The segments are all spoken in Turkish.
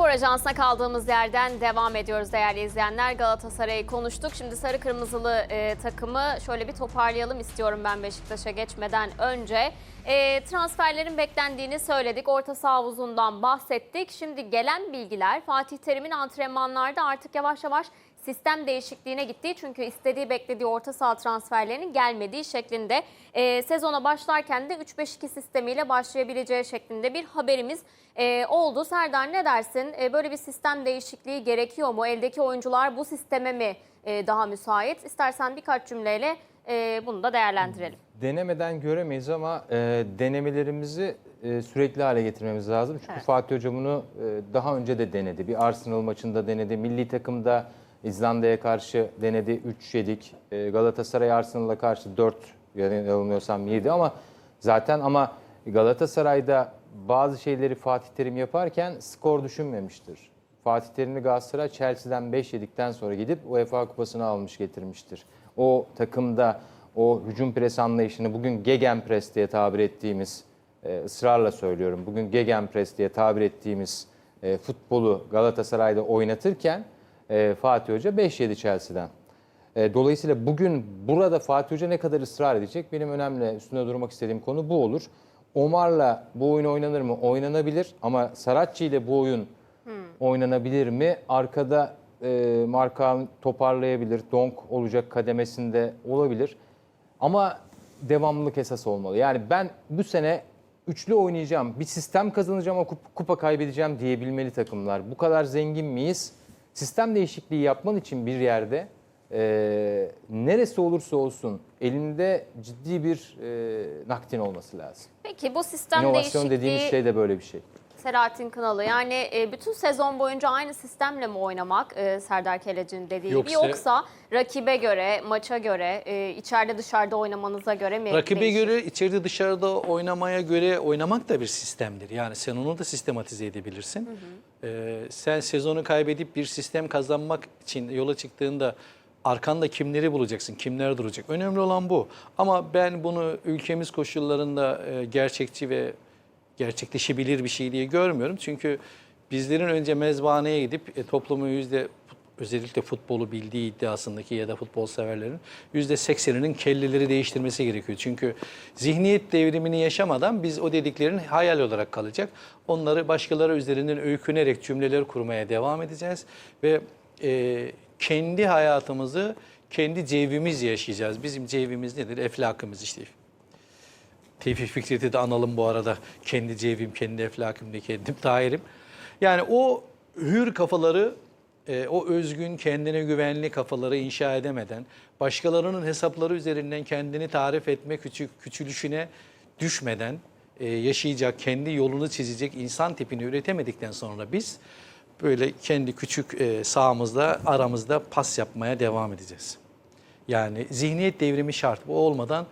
Spor Ajansı'na kaldığımız yerden devam ediyoruz değerli izleyenler. Galatasaray'ı konuştuk. Şimdi sarı kırmızılı e, takımı şöyle bir toparlayalım istiyorum ben Beşiktaş'a geçmeden önce. E, transferlerin beklendiğini söyledik. Orta saha havuzundan bahsettik. Şimdi gelen bilgiler Fatih Terim'in antrenmanlarda artık yavaş yavaş sistem değişikliğine gittiği çünkü istediği beklediği orta saha transferlerinin gelmediği şeklinde e, sezona başlarken de 3-5-2 sistemiyle başlayabileceği şeklinde bir haberimiz e, oldu. Serdar ne dersin? E, böyle bir sistem değişikliği gerekiyor mu? Eldeki oyuncular bu sisteme mi e, daha müsait? İstersen birkaç cümleyle e, bunu da değerlendirelim. Denemeden göremeyiz ama e, denemelerimizi e, sürekli hale getirmemiz lazım. Çünkü Evet. Fatih Hoca bunu e, daha önce de denedi. Bir Arsenal maçında denedi. Milli takımda İzlanda'ya karşı denedi. 3 yedik. E, Galatasaray Arsenal'a karşı 4 yanılmıyorsam 7 ama zaten ama Galatasaray'da bazı şeyleri Fatih Terim yaparken skor düşünmemiştir. Fatih Terim'i Galatasaray Chelsea'den 5 yedikten sonra gidip UEFA Kupası'nı almış getirmiştir. O takımda o hücum pres anlayışını bugün Gegenpress diye tabir ettiğimiz, e, ısrarla söylüyorum, bugün Gegenpress diye tabir ettiğimiz e, futbolu Galatasaray'da oynatırken e, Fatih Hoca 5 yedi Chelsea'den. E, Dolayısıyla bugün burada Fatih Hoca ne kadar ısrar edecek? Benim önemli üstüne durmak istediğim konu bu olur. Omar'la bu oyun oynanır mı? Oynanabilir ama Saratçı ile bu oyun oynanabilir mi? Arkada e, Marka toparlayabilir. Donk olacak kademesinde olabilir. Ama devamlılık esas olmalı. Yani ben bu sene üçlü oynayacağım, bir sistem kazanacağım ama kup- kupa kaybedeceğim diyebilmeli takımlar. Bu kadar zengin miyiz? Sistem değişikliği yapman için bir yerde e, neresi olursa olsun elinde ciddi bir e, nakdin olması lazım. Peki bu sistem İnovasyon değişikliği dediğimiz şey de böyle bir şey. Selahattin Kınalı yani e, bütün sezon boyunca aynı sistemle mi oynamak e, Serdar Keleci'nin dediği gibi Yoksa- yoksa rakibe göre, maça göre, e, içeride dışarıda oynamanıza göre mi Rakibe değişir? göre içeride dışarıda oynamaya göre oynamak da bir sistemdir. Yani sen onu da sistematize edebilirsin. Ee, sen sezonu kaybedip bir sistem kazanmak için yola çıktığında arkanda kimleri bulacaksın, kimler duracak? Önemli olan bu. Ama ben bunu ülkemiz koşullarında e, gerçekçi ve gerçekleşebilir bir şey diye görmüyorum. Çünkü bizlerin önce mezbaneye gidip e, toplumun yüzde özellikle futbolu bildiği iddiasındaki ya da futbol severlerin yüzde sekseninin kelleleri değiştirmesi gerekiyor. Çünkü zihniyet devrimini yaşamadan biz o dediklerin hayal olarak kalacak. Onları başkaları üzerinden öykünerek cümleler kurmaya devam edeceğiz ve e, kendi hayatımızı kendi cevimiz yaşayacağız. Bizim cevimiz nedir? Eflakımız işte. Tevfik Fikret'i de analım bu arada. Kendi cevim, kendi eflakımda kendim tahirim. Yani o hür kafaları, e, o özgün, kendine güvenli kafaları inşa edemeden, başkalarının hesapları üzerinden kendini tarif etme küçük küçülüşüne düşmeden e, yaşayacak, kendi yolunu çizecek insan tipini üretemedikten sonra biz böyle kendi küçük e, sahamızda, aramızda pas yapmaya devam edeceğiz. Yani zihniyet devrimi şart. Bu olmadan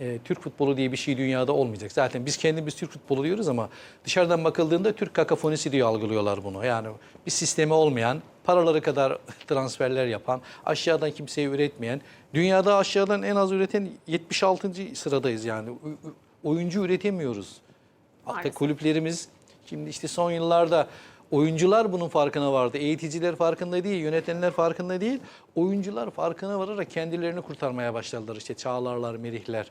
e, Türk futbolu diye bir şey dünyada olmayacak. Zaten biz kendimiz Türk futbolu diyoruz ama dışarıdan bakıldığında Türk kakafonisi diye algılıyorlar bunu. Yani bir sistemi olmayan, paraları kadar transferler yapan, aşağıdan kimseyi üretmeyen, dünyada aşağıdan en az üreten 76. sıradayız yani. Oyuncu üretemiyoruz. Hatta kulüplerimiz şimdi işte son yıllarda oyuncular bunun farkına vardı. Eğiticiler farkında değil, yönetenler farkında değil. Oyuncular farkına vararak kendilerini kurtarmaya başladılar. İşte Çağlarlar, Merihler.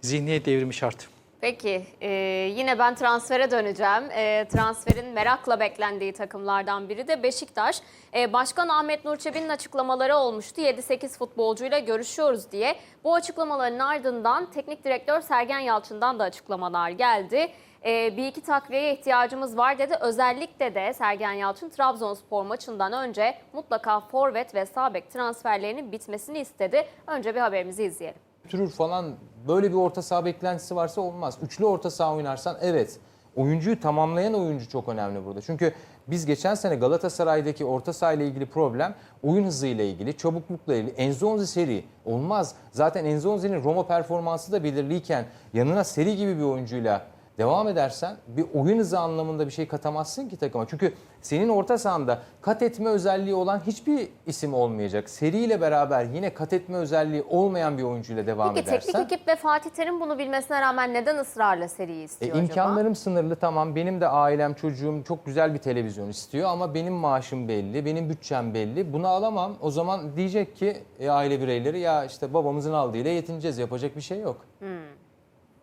Zihniyet devrimi şart. Peki e, yine ben transfere döneceğim. E, transferin merakla beklendiği takımlardan biri de Beşiktaş. E, Başkan Ahmet Nur Çebi'nin açıklamaları olmuştu. 7-8 futbolcuyla görüşüyoruz diye. Bu açıklamaların ardından teknik direktör Sergen Yalçın'dan da açıklamalar geldi. E, bir iki takviyeye ihtiyacımız var dedi. Özellikle de Sergen Yalçın Trabzonspor maçından önce mutlaka forvet ve sağ bek transferlerinin bitmesini istedi. Önce bir haberimizi izleyelim. götürür falan böyle bir orta saha beklentisi varsa olmaz. Üçlü orta saha oynarsan evet. Oyuncuyu tamamlayan oyuncu çok önemli burada. Çünkü biz geçen sene Galatasaray'daki orta saha ile ilgili problem oyun hızıyla ilgili, çabuklukla ilgili. Enzonzi seri olmaz. Zaten Enzonzi'nin Roma performansı da belirliyken yanına seri gibi bir oyuncuyla devam edersen bir oyun hızı anlamında bir şey katamazsın ki takıma. Çünkü senin orta sahanda kat etme özelliği olan hiçbir isim olmayacak. Seriyle beraber yine kat etme özelliği olmayan bir oyuncuyla devam Peki edersen. teknik ekip ve Fatih Terim bunu bilmesine rağmen neden ısrarla seriyi E, istiyor acaba? imkanlarım sınırlı tamam benim de ailem çocuğum çok güzel bir televizyon istiyor ama benim maaşım belli benim bütçem belli bunu alamam o zaman diyecek ki e, aile bireyleri ya işte babamızın aldığıyla yetineceğiz yapacak bir şey yok. Hmm.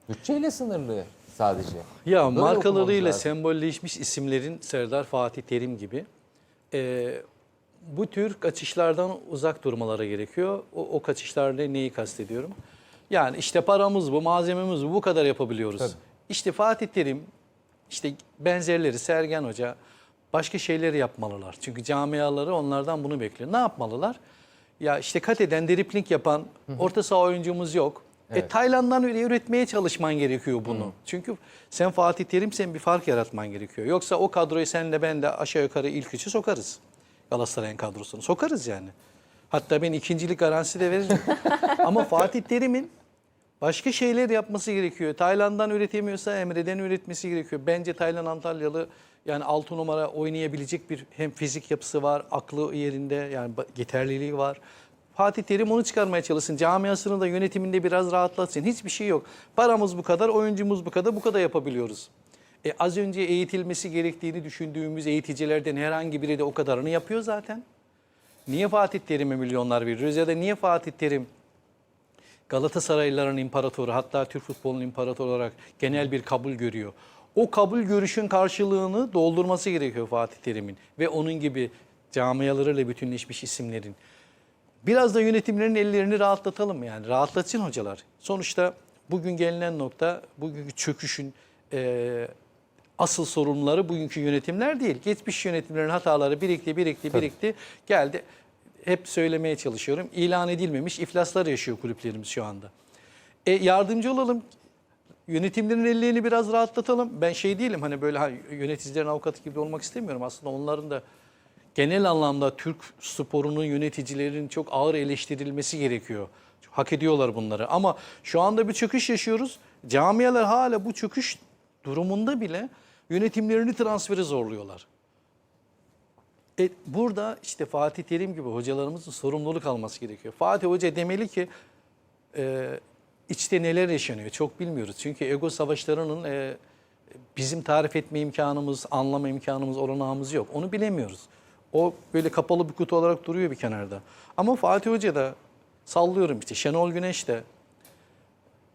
Bütçeyle sınırlı sadece. Ya Böyle markalarıyla sembolleşmiş isimlerin Serdar Fatih Terim gibi e, bu tür kaçışlardan uzak durmaları gerekiyor. O, o kaçışlarda neyi kastediyorum? Yani işte paramız bu, malzememiz bu, bu kadar yapabiliyoruz. Tabii. İşte Fatih Terim, işte benzerleri Sergen Hoca başka şeyleri yapmalılar. Çünkü camiaları onlardan bunu bekliyor. Ne yapmalılar? Ya işte kat eden, dripling yapan orta saha oyuncumuz yok. E, Evet. Tayland'dan öyle üretmeye çalışman gerekiyor bunu. Çünkü sen Fatih Terim'sen bir fark yaratman gerekiyor. Yoksa o kadroyu senle ben de aşağı yukarı ilk üçü sokarız. Galatasaray'ın kadrosunu sokarız yani. Hatta ben ikincilik garantisi de veririm. Ama Fatih Terim'in başka şeyler yapması gerekiyor. Tayland'dan üretemiyorsa Emre'den üretmesi gerekiyor. Bence Tayland Antalyalı yani 6 numara oynayabilecek bir hem fizik yapısı var, aklı yerinde yani yeterliliği var. Fatih Terim onu çıkarmaya çalışsın. Camiasını da yönetiminde biraz rahatlatsın. Hiçbir şey yok. Paramız bu kadar, oyuncumuz bu kadar, bu kadar yapabiliyoruz. E, az önce eğitilmesi gerektiğini düşündüğümüz eğiticilerden herhangi biri de o kadarını yapıyor zaten. Niye Fatih Terim'e milyonlar veriyoruz ya da niye Fatih Terim Galatasaraylıların imparatoru hatta Türk futbolunun imparatoru olarak genel bir kabul görüyor. O kabul görüşün karşılığını doldurması gerekiyor Fatih Terim'in ve onun gibi camialarıyla bütünleşmiş isimlerin. Biraz da yönetimlerin ellerini rahatlatalım yani rahatlatsın hocalar. Sonuçta bugün gelinen nokta bugünkü çöküşün eee, asıl sorunları bugünkü yönetimler değil. Geçmiş yönetimlerin hataları birikti birikti birikti geldi. Hep söylemeye çalışıyorum. İlan edilmemiş iflaslar yaşıyor kulüplerimiz şu anda. E, yardımcı olalım. Yönetimlerin ellerini biraz rahatlatalım. Ben şey değilim hani böyle ha, yöneticilerin avukatı gibi olmak istemiyorum. Aslında onların da genel anlamda Türk sporunun yöneticilerin çok ağır eleştirilmesi gerekiyor. Hak ediyorlar bunları. Ama şu anda bir çöküş yaşıyoruz. Camialar hala bu çöküş durumunda bile yönetimlerini transferi zorluyorlar. E, burada işte Fatih Terim gibi hocalarımızın sorumluluk alması gerekiyor. Fatih Hoca demeli ki e, içte neler yaşanıyor çok bilmiyoruz. Çünkü ego savaşlarının e, bizim tarif etme imkanımız, anlama imkanımız, olanağımız yok. Onu bilemiyoruz. O böyle kapalı bir kutu olarak duruyor bir kenarda. Ama Fatih Hoca da sallıyorum işte Şenol Güneş de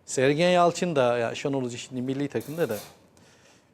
Sergen Yalçın da ya Şenol Hoca şimdi milli takımda da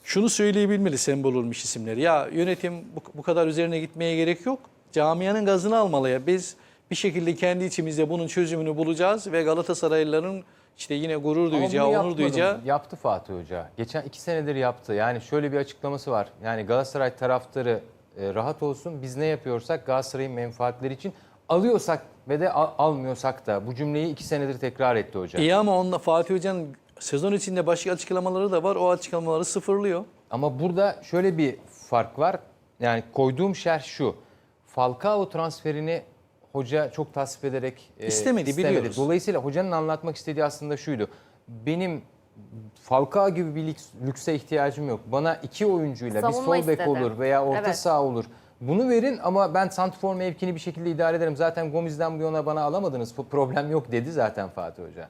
şunu söyleyebilmeli sembol olmuş isimleri. Ya yönetim bu, bu kadar üzerine gitmeye gerek yok. Camianın gazını almalı ya. Biz bir şekilde kendi içimizde bunun çözümünü bulacağız ve Galatasaraylıların işte yine gurur duyacağı, onur duyacağı? Yaptı Fatih Hoca. Geçen iki senedir yaptı. Yani şöyle bir açıklaması var. Yani Galatasaray taraftarı e, rahat olsun. Biz ne yapıyorsak Galatasaray'ın menfaatleri için alıyorsak ve de al- almıyorsak da. Bu cümleyi iki senedir tekrar etti hoca. İyi ama onunla Fatih Hoca'nın sezon içinde başka açıklamaları da var. O açıklamaları sıfırlıyor. Ama burada şöyle bir fark var. Yani koyduğum şerh şu. Falcao transferini hoca çok tasvip ederek e, İstemedi, biliyoruz. Dolayısıyla hocanın anlatmak istediği aslında şuydu. Benim Falcao gibi bir lüks- lükse ihtiyacım yok. Bana iki oyuncuyla bir Savunma sol bek olur veya orta Evet. saha olur. Bunu verin ama ben santrfor mevkini bir şekilde idare ederim. Zaten Gomez'den bu yana bana alamadınız. Problem yok dedi zaten Fatih Hoca.